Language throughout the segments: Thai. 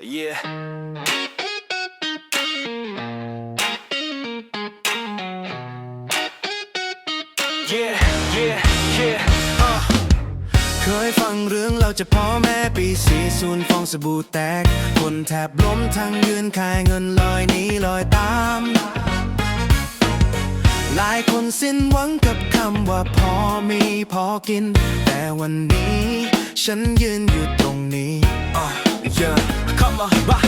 yeah. Yeah, yeah, yeah, uh. เคยฟังเรื่องเราจะพ่อแม่ปีสีสูนฟองสบู่แตก คนแทบล้มทั้งยืนขายเงินลอยหนี้ลอยตาม หลายคนสิ้นหวังกับคำว่าพอมีพอกิน แต่วันนี้ ฉันยืนอยู่ตรงนี้ uh, yeah. Come on, bah.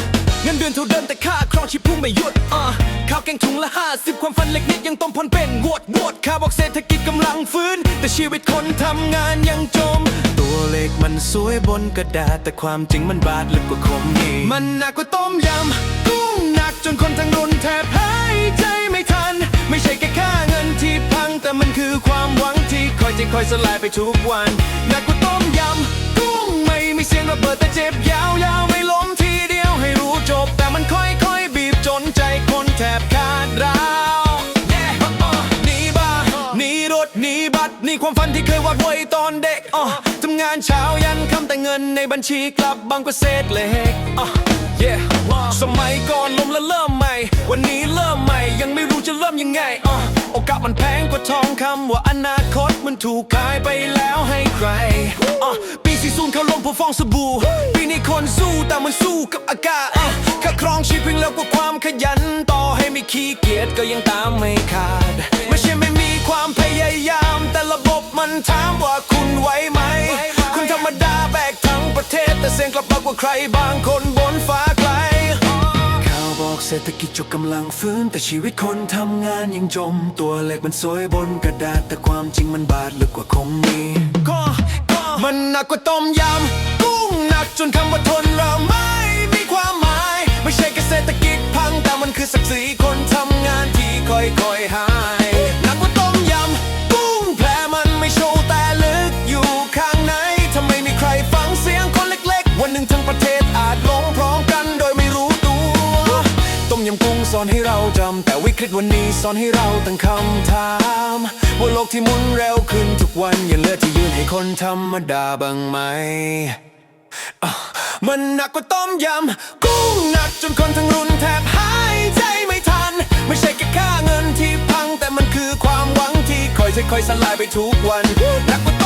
เงินเดือนเท่าเดิมแต่ค่าครองชีพพุ่งไม่หยุดอะข้าวแกงถุงละห้าสิบความฝันเล็กนิดยังต้องผ่อนเป็นวอดวอดข้าบอกเศรษฐกิจกำลังฟื้น แต่ชีวิตคนทำงานยังจม ตัวเลขมันสวยบนกระดาษแต่ความจริงมันบาดลึกกว่าคมนี่มันหนักกว่าต้มยำกุ้งหนักจนคนทั้งรุนแทบหายใจไม่ทัน ไม่ใช่แค่ค่าเงินที่พัง แต่มันคือความหวังที่คอยจะคอยสลายไปทุกวันหนักกว่าต้มยำกุ้งไม่มีเสียงระเบิดแต่เจ็บยาวๆไม่ล้มที ความฝันที่เคยวาดไว้ตอนเด็กอทำงานเช้ายันค่ำแต่เงินในบัญชีกลับบางก็เศษเล็กอ yeah สมัยก่อนล้มแล้วเริ่มใหม่ วันนี้เริ่มใหม่ยังไม่รู้จะเริ่มยังไงอโอกาสมันแพงกว่าทองคำว่าอนาคตมันถูกขายไปแล้วให้ใครอะปีสี่ศูนย์เขาลงเพราะฟองสบู่ ปีนี้คนสู้แต่มันสู้กับอากาศอะค่าครองชีพเพียงแล้วกว่าความขยันต่อให้ไม่ขี้เกียจก็ยังตามไม่ขาด ประเทศแต่เสียงกลับมากกว่าใครบางคนบนฟ้าไกล ข่าวบอกเศรษฐกิจจกกำลังฟื้น แต่ชีวิตคนทำงานยังจม ตัวเลขมันสวยบนกระดาษแต่ความจริงมันบาดลึกกว่าคงมีก็ก็มันหนักกว่าต้มยำกุ้งหนักจนคำว่าทนเราไม่มีความหมาย ไม่ใช่แค่เศรษฐกิจพังแต่มันคือศักดิ์ศรีคนทำงานที่ค่อยๆหา วันหนึ่งทั้งประเทศอาจล้มพร้อมกันโดยไม่รู้ตัวต้มยำกุ้งสอนให้เราจำ แต่วิกฤตวันนี้สอนให้เราตั้งคำถามว่าโลกที่หมุนเร็วขึ้นทุกวันยังเหลือที่ยืนให้คนธรรมดาบ้างไหมมันหนักกว่าต้มยำกุ้งหนักจนคนทั้งรุ่นแทบหายใจไม่ทัน ไม่ใช่แค่ค่าเงินที่พัง แต่มันคือความหวังที่ค่อยๆค่อยๆสลายไปทุกวันหนักกว่า